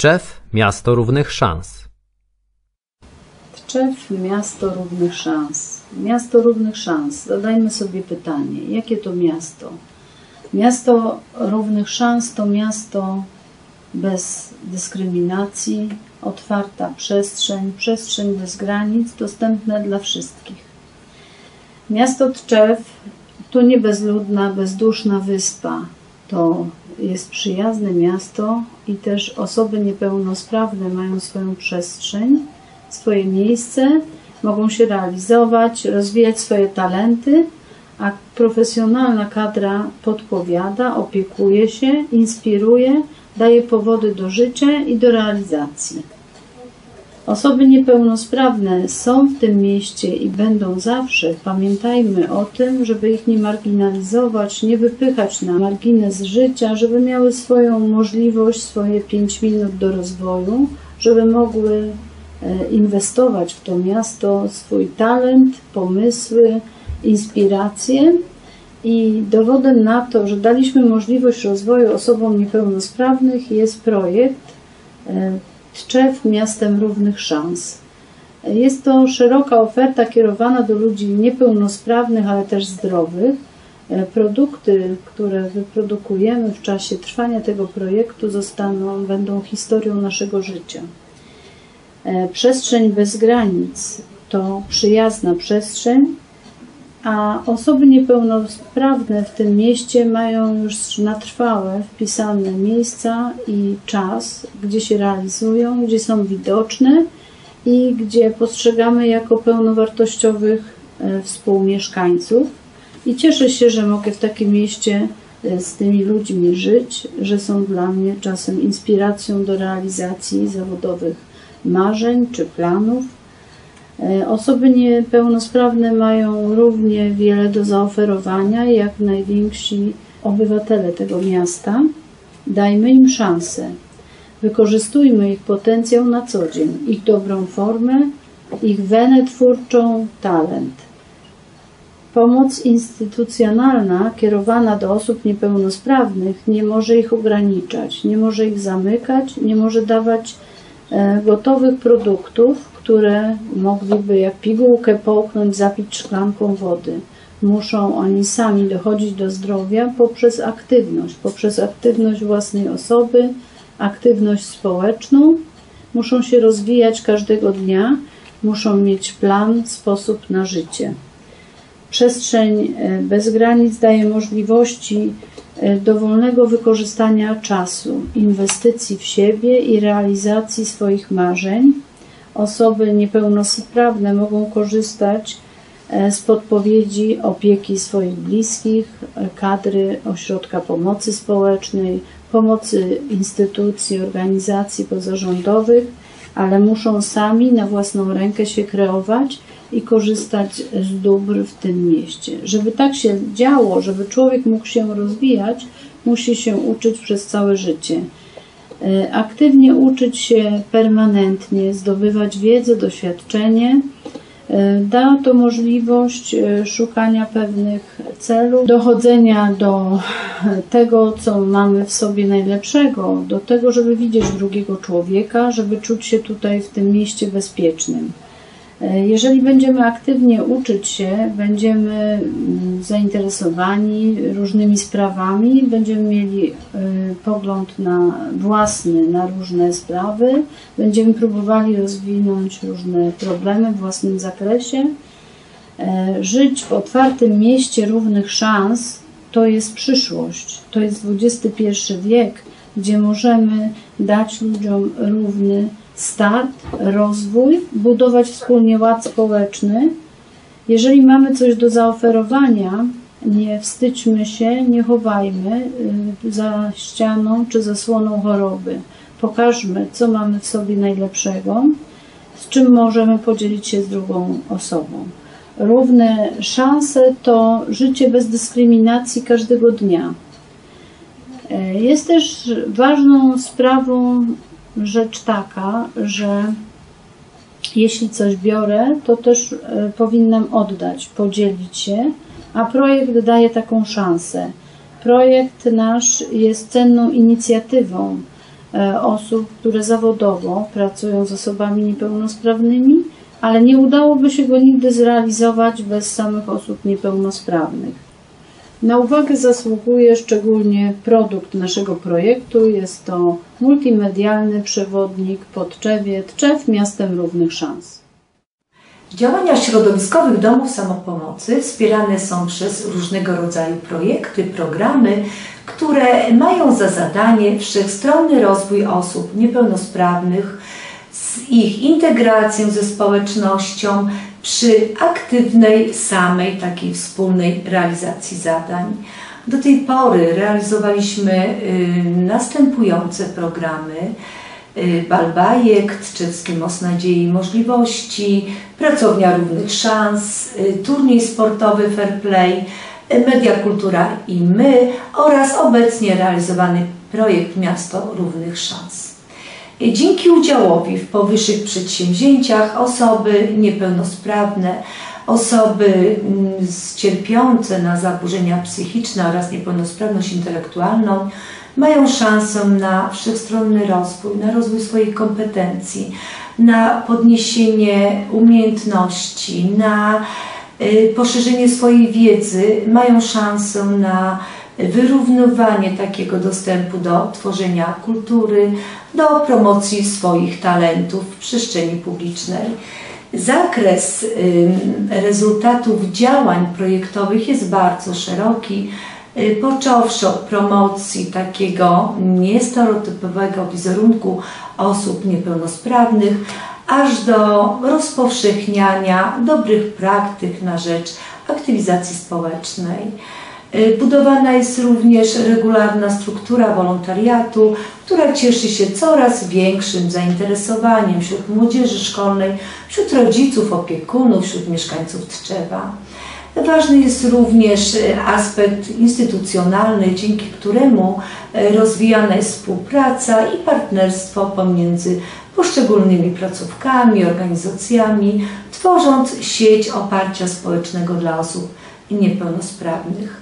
Tczew miasto równych szans. Tczew miasto równych szans. Miasto równych szans. Zadajmy sobie pytanie, jakie to miasto? Miasto równych szans to miasto bez dyskryminacji, otwarta przestrzeń, przestrzeń bez granic, dostępne dla wszystkich. Miasto Tczew to nie bezludna, bezduszna wyspa. To jest przyjazne miasto i też osoby niepełnosprawne mają swoją przestrzeń, swoje miejsce, mogą się realizować, rozwijać swoje talenty, a profesjonalna kadra podpowiada, opiekuje się, inspiruje, daje powody do życia i do realizacji. Osoby niepełnosprawne są w tym mieście i będą zawsze. Pamiętajmy o tym, żeby ich nie marginalizować, nie wypychać na margines życia, żeby miały swoją możliwość, swoje 5 minut do rozwoju, żeby mogły e, inwestować w to miasto swój talent, pomysły, inspiracje. I dowodem na to, że daliśmy możliwość rozwoju osobom niepełnosprawnych jest projekt e, Tczew miastem równych szans. Jest to szeroka oferta kierowana do ludzi niepełnosprawnych, ale też zdrowych. Produkty, które wyprodukujemy w czasie trwania tego projektu zostaną, będą historią naszego życia. Przestrzeń bez granic to przyjazna przestrzeń, a osoby niepełnosprawne w tym mieście mają już na trwałe wpisane miejsca i czas, gdzie się realizują, gdzie są widoczne i gdzie postrzegamy jako pełnowartościowych e, współmieszkańców. I cieszę się, że mogę w takim mieście e, z tymi ludźmi żyć, że są dla mnie czasem inspiracją do realizacji zawodowych marzeń czy planów osoby niepełnosprawne mają równie wiele do zaoferowania jak najwięksi obywatele tego miasta. Dajmy im szansę. Wykorzystujmy ich potencjał na co dzień, ich dobrą formę, ich wenę twórczą, talent. Pomoc instytucjonalna kierowana do osób niepełnosprawnych nie może ich ograniczać, nie może ich zamykać, nie może dawać e, gotowych produktów, które mogliby jak pigułkę połknąć, zapić szklanką wody. Muszą oni sami dochodzić do zdrowia poprzez aktywność, poprzez aktywność własnej osoby, aktywność społeczną. Muszą się rozwijać każdego dnia, muszą mieć plan, sposób na życie. Przestrzeń e, bez granic daje możliwości e, dowolnego wykorzystania czasu, inwestycji w siebie i realizacji swoich marzeń osoby niepełnosprawne mogą korzystać e, z podpowiedzi opieki swoich bliskich, e, kadry ośrodka pomocy społecznej, pomocy instytucji, organizacji pozarządowych, ale muszą sami na własną rękę się kreować i korzystać z dóbr w tym mieście. Żeby tak się działo, żeby człowiek mógł się rozwijać, musi się uczyć przez całe życie. E, aktywnie uczyć się permanentnie, zdobywać wiedzę, doświadczenie. E, da to możliwość e, szukania pewnych celów, dochodzenia do tego, co mamy w sobie najlepszego, do tego, żeby widzieć drugiego człowieka, żeby czuć się tutaj w tym mieście bezpiecznym. Jeżeli będziemy aktywnie uczyć się, będziemy mm, zainteresowani różnymi sprawami, będziemy mieli y, pogląd na własny na różne sprawy, będziemy próbowali rozwinąć różne problemy w własnym zakresie. E, żyć w otwartym mieście równych szans to jest przyszłość, to jest XXI wiek, gdzie możemy dać ludziom równy start, rozwój, budować wspólnie ład społeczny. Jeżeli mamy coś do zaoferowania, nie wstydźmy się, nie chowajmy y, za ścianą czy zasłoną choroby. Pokażmy, co mamy w sobie najlepszego, z czym możemy podzielić się z drugą osobą. Równe szanse to życie bez dyskryminacji każdego dnia. E, jest też ważną sprawą rzecz taka, że jeśli coś biorę, to też e, powinnam oddać, podzielić się, a projekt daje taką szansę. Projekt nasz jest cenną inicjatywą. e, osób, które zawodowo pracują z osobami niepełnosprawnymi, ale nie udałoby się go nigdy zrealizować bez samych osób niepełnosprawnych. Na uwagę zasługuje szczególnie produkt naszego projektu. Jest to multimedialny przewodnik Podczewie Tczew miastem równych szans. Działania środowiskowych domów samopomocy wspierane są przez różnego rodzaju projekty, programy, które mają za zadanie wszechstronny rozwój osób niepełnosprawnych z ich integracją ze społecznością przy aktywnej, samej takiej wspólnej realizacji zadań. Do tej pory realizowaliśmy y, następujące programy. Y, Balbajek, Tczewski Most Nadziei i Możliwości, Pracownia Równych Szans, y, Turniej Sportowy Fair Play, Media Kultura i My oraz obecnie realizowany projekt Miasto Równych Szans. Dzięki udziałowi w powyższych przedsięwzięciach osoby niepełnosprawne, osoby mm, cierpiące na zaburzenia psychiczne oraz niepełnosprawność intelektualną mają szansę na wszechstronny rozwój, na rozwój swoich kompetencji, na podniesienie umiejętności, na y, poszerzenie swojej wiedzy, mają szansę na wyrównywanie takiego dostępu do tworzenia kultury, do promocji swoich talentów w przestrzeni publicznej. Zakres rezultatów działań projektowych jest bardzo szeroki, y, począwszy od promocji takiego niestereotypowego wizerunku osób niepełnosprawnych, aż do rozpowszechniania dobrych praktyk na rzecz aktywizacji społecznej. Y, Budowana jest również regularna struktura wolontariatu, która cieszy się coraz większym zainteresowaniem wśród młodzieży szkolnej, wśród rodziców, opiekunów, wśród mieszkańców Tczewa. Ważny jest również y, aspekt instytucjonalny, dzięki któremu y, rozwijana jest współpraca i partnerstwo pomiędzy poszczególnymi placówkami, organizacjami, tworząc sieć oparcia społecznego dla osób niepełnosprawnych.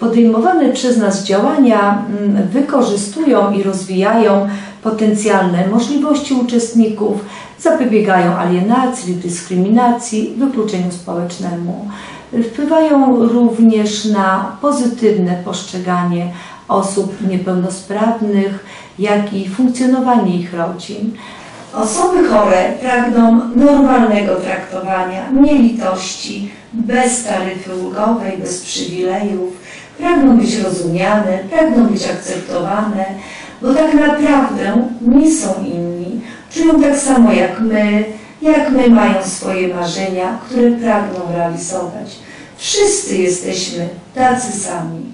Podejmowane przez nas działania mm, wykorzystują i rozwijają potencjalne możliwości uczestników, zapobiegają alienacji, dyskryminacji, wykluczeniu społecznemu. Wpływają również na pozytywne postrzeganie osób niepełnosprawnych, jak i funkcjonowanie ich rodzin. Osoby chore pragną normalnego traktowania, nielitości, bez taryfy ulgowej, bez przywilejów, pragną być rozumiane, pragną być akceptowane, bo tak naprawdę nie są inni. Czują tak samo jak my, jak my mają swoje marzenia, które pragną realizować. Wszyscy jesteśmy tacy sami.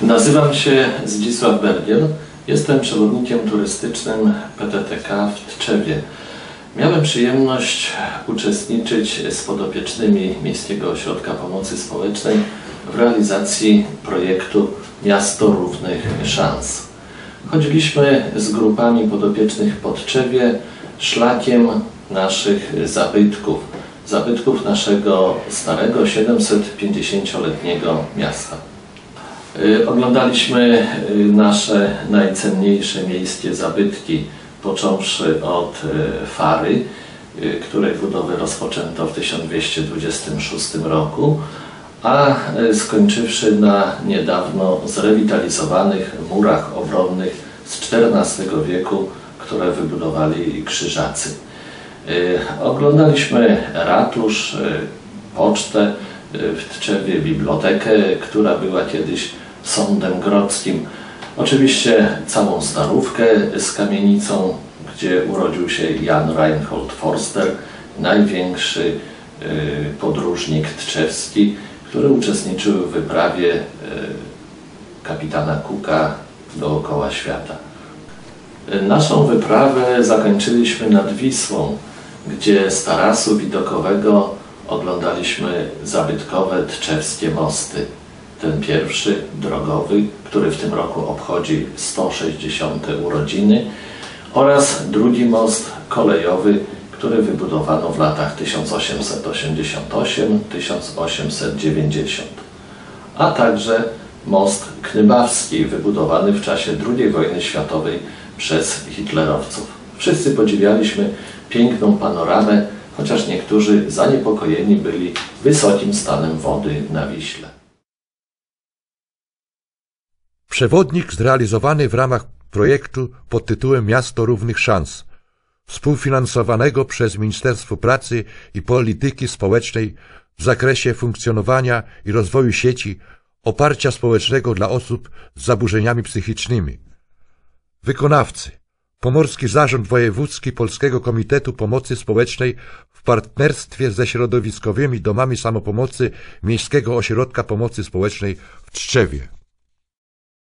Nazywam się Zdzisław Bergiel. Jestem przewodnikiem turystycznym PTTK w Tczewie. Miałem przyjemność uczestniczyć z podopiecznymi Miejskiego Ośrodka Pomocy Społecznej w realizacji projektu Miasto Równych Szans. Chodziliśmy z grupami podopiecznych po Tczewie szlakiem naszych zabytków, zabytków naszego starego 750-letniego miasta. Y, Oglądaliśmy y, nasze najcenniejsze miejskie zabytki, począwszy od y, Fary, y, której budowę rozpoczęto w 1226 roku, a y, skończywszy na niedawno zrewitalizowanych murach obronnych z XIV wieku, które wybudowali krzyżacy. Oglądaliśmy ratusz, pocztę, w Tczewie bibliotekę, która była kiedyś sądem grodzkim. Oczywiście całą starówkę z kamienicą, gdzie urodził się Jan Reinhold Forster, największy y, podróżnik tczewski, który uczestniczył w wyprawie y, kapitana Cooka dookoła świata. Naszą wyprawę zakończyliśmy nad Wisłą, gdzie z tarasu widokowego oglądaliśmy zabytkowe tczewskie mosty. Ten pierwszy, drogowy, który w tym roku obchodzi 160. urodziny oraz drugi most kolejowy, który wybudowano w latach 1888-1890, a także most Knybawski, wybudowany w czasie II wojny światowej przez hitlerowców. Wszyscy podziwialiśmy piękną panoramę, chociaż niektórzy zaniepokojeni byli wysokim stanem wody na Wiśle. Przewodnik zrealizowany w ramach projektu pod tytułem Miasto Równych Szans, współfinansowanego przez Ministerstwo Pracy i Polityki Społecznej w zakresie funkcjonowania i rozwoju sieci oparcia społecznego dla osób z zaburzeniami psychicznymi. Wykonawcy Pomorski Zarząd Wojewódzki Polskiego Komitetu Pomocy Społecznej w partnerstwie ze środowiskowymi domami samopomocy Miejskiego Ośrodka Pomocy Społecznej w Tczewie.